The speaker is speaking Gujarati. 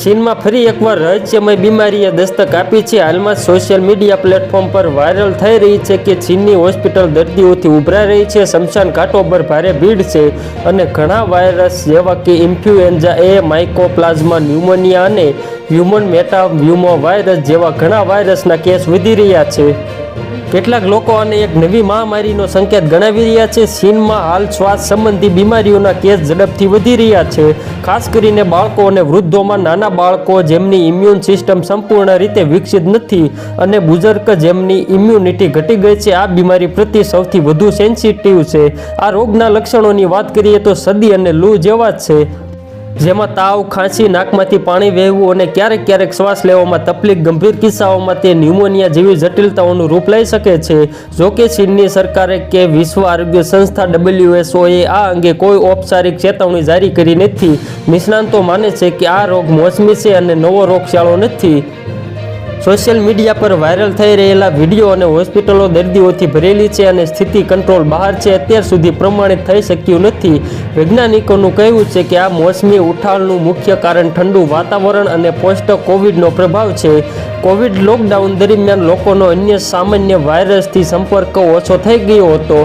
ચીનમાં ફરી એકવાર રહસ્યમય બીમારીએ દસ્તક આપી છે. હાલમાં સોશિયલ મીડિયા પ્લેટફોર્મ પર વાયરલ થઈ રહી છે કે ચીનની હોસ્પિટલ દર્દીઓથી ઉભરાઈ રહી છે. શમશાન ઘાટો પર ભારે ભીડ છે અને ઘણા વાયરસ જેવા કે ઇન્ફ્લુએન્ઝા એ માઇકોપ્લાઝમા ન્યુમોનિયા અને હ્યુમન મેટાવ્યુમો વાયરસ જેવા ઘણા વાયરસના કેસ વધી રહ્યા છે. કેટલાક લોકો આને એક નવી મહામારીનો સંકેત ગણાવી રહ્યા છે. ચીનમાં હાલ શ્વાસ સંબંધી બીમારીઓના કેસ ઝડપથી વધી રહ્યા છે. ખાસ કરીને બાળકો અને વૃદ્ધોમાં નાના બાળકો જેમની ઇમ્યુન સિસ્ટમ સંપૂર્ણ રીતે વિકસિત નથી અને બુઝુર્ગ જેમની ઇમ્યુનિટી ઘટી ગઈ છે, આ બીમારી પ્રત્યે સૌથી વધુ સેન્સિટિવ છે. આ રોગના લક્ષણોની વાત કરીએ તો સદી અને લૂ જેવા જ છે. જેમાં તાવ, ખાંસી, નાકમાંથી પાણી વહેવું અને ક્યારેક ક્યારેક શ્વાસ લેવામાં તકલીફ, ગંભીર કિસ્સાઓમાં તે ન્યુમોનિયા જેવી જટિલતાઓનું રૂપ લઈ શકે છે. જોકે ચીનની સરકારે કે વિશ્વ આરોગ્ય સંસ્થા ડબલ્યુએસઓએ આ અંગે કોઈ ઔપચારિક ચેતવણી જારી કરી નથી. નિષ્ણાંતો માને છે કે આ રોગ મોસમી છે અને નવો રોગચાળો નથી. સોશિયલ મીડિયા પર વાયરલ થઈ રહેલા વીડિયો અને હોસ્પિટલો દર્દીઓથી ભરેલી છે અને સ્થિતિ કંટ્રોલ બહાર છે. અત્યાર સુધી પ્રમાણિત થઈ શક્યું નથી. વૈજ્ઞાનિકોનું કહેવું છે કે આ મોસમી ઉઠાણનું મુખ્ય કારણ ઠંડુ વાતાવરણ અને પોસ્ટ કોવિડનો પ્રભાવ છે. કોવિડ લોકડાઉન દરમિયાન લોકોનો અન્ય સામાન્ય વાયરસથી સંપર્ક ઓછો થઈ ગયો હતો.